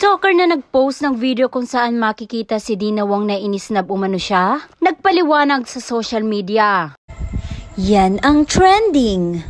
TikToker na nag-post ng video kung saan makikita si Dina Wong na inisnab umano siya, nagpaliwanag sa social media. Yan ang trending.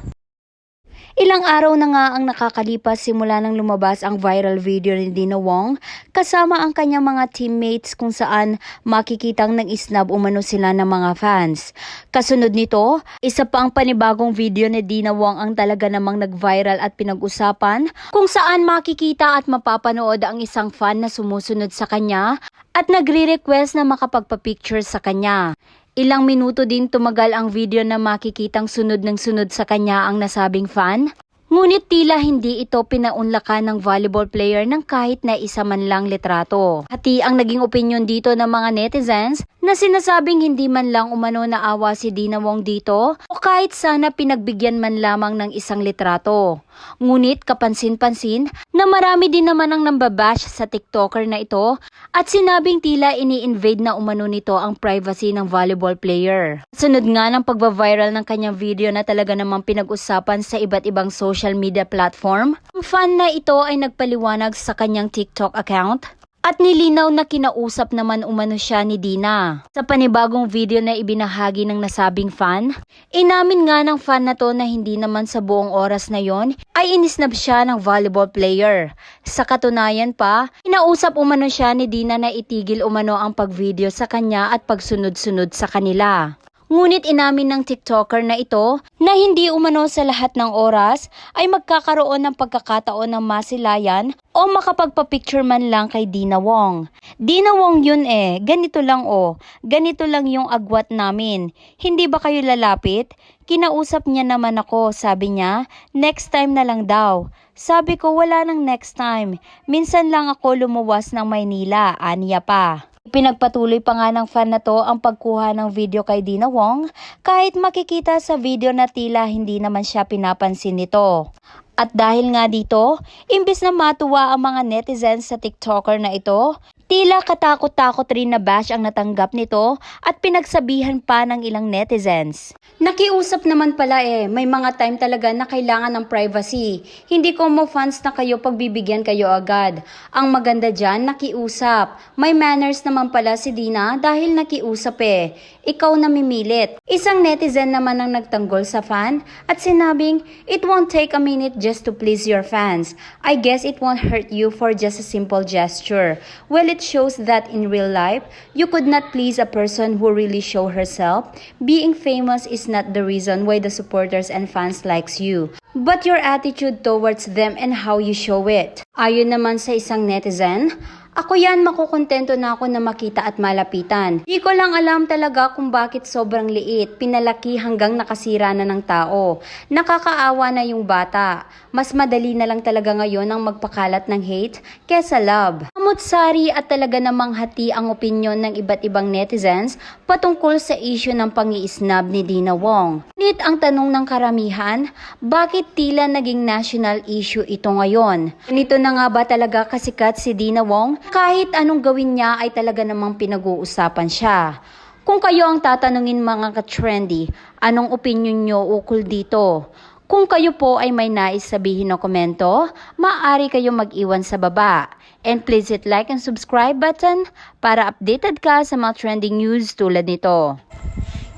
Ilang araw na nga ang nakakalipas simula nang lumabas ang viral video ni Dina Wong kasama ang kanyang mga teammates kung saan makikitang nag-isnab umano sila ng mga fans. Kasunod nito, isa pa ang panibagong video ni Dina Wong ang talaga namang nag-viral at pinag-usapan kung saan makikita at mapapanood ang isang fan na sumusunod sa kanya at nagre-request na makapagpa-picture sa kanya. Ilang minuto din tumagal ang video na makikitang sunod ng sunod sa kanya ang nasabing fan. Ngunit tila hindi ito pinaunlakan ng volleyball player ng kahit na isa man lang litrato. Hati ang naging opinion dito ng mga netizens na sinasabing hindi man lang umano naawa si Dina Wong dito o kahit sana pinagbigyan man lamang ng isang litrato. Ngunit kapansin-pansin na marami din naman ang nambabash sa TikToker na ito at sinabing tila ini-invade na umano nito ang privacy ng volleyball player. Sunod nga ng pagbaviral ng kanyang video na talaga namang pinag-usapan sa iba't ibang social media platform, ang fan na ito ay nagpaliwanag sa kanyang TikTok account at nilinaw na kinausap naman umano siya ni Dina. Sa panibagong video na ibinahagi ng nasabing fan, inamin nga ng fan na to na hindi naman sa buong oras na yon ay inisnab siya ng volleyball player. Sa katunayan pa, inausap umano siya ni Dina na itigil umano ang pagvideo sa kanya at pagsunod-sunod sa kanila. Ngunit inamin ng TikToker na ito na hindi umano sa lahat ng oras ay magkakaroon ng pagkakataon ng masilayan o makapagpa-picture man lang kay Dina Wong. Dina Wong yun eh, ganito lang oh, ganito lang yung agwat namin. Hindi ba kayo lalapit? Kinausap niya naman ako, sabi niya, next time na lang daw. Sabi ko wala nang next time, minsan lang ako lumuwas ng Maynila, aniya pa. Pinagpatuloy pa nga ng fan na to ang pagkuha ng video kay Dina Wong kahit makikita sa video na tila hindi naman siya pinapansin nito. At dahil nga dito, imbis na matuwa ang mga netizens sa TikToker na ito, tila katakot-takot rin na bash ang natanggap nito at pinagsabihan pa ng ilang netizens. Nakiusap naman pala eh, may mga time talaga na kailangan ng privacy. Hindi ko mo fans na kayo pagbibigyan kayo agad. Ang maganda dyan, nakiusap. May manners naman pala si Dina dahil nakiusap eh. Ikaw na mimilit. Isang netizen naman ang nagtanggol sa fan at sinabing, it won't take a minute just to please your fans. I guess it won't hurt you for just a simple gesture. Well, it shows that in real life, you could not please a person who really show herself. Being famous is not the reason why the supporters and fans likes you. But your attitude towards them and how you show it. Ayon naman sa isang netizen, ako yan, makukontento na ako na makita at malapitan. Di ko lang alam talaga kung bakit sobrang liit, pinalaki hanggang nakasira na ng tao. Nakakaawa na yung bata. Mas madali na lang talaga ngayon ang magpakalat ng hate kesa love. Amutsari at talaga namang hati ang opinyon ng iba't ibang netizens patungkol sa issue ng pangiisnab ni Dina Wong. Ngunit ang tanong ng karamihan, bakit tila naging national issue ito ngayon? Nito na nga ba talaga kasikat si Dina Wong? Kahit anong gawin niya ay talaga namang pinag-uusapan siya. Kung kayo ang tatanungin mga ka-trendy, anong opinion nyo ukol dito? Kung kayo po ay may nais sabihin na komento, maaari kayo mag-iwan sa baba. And please hit like and subscribe button para updated ka sa mga trending news tulad nito.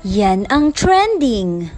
Yan ang trending!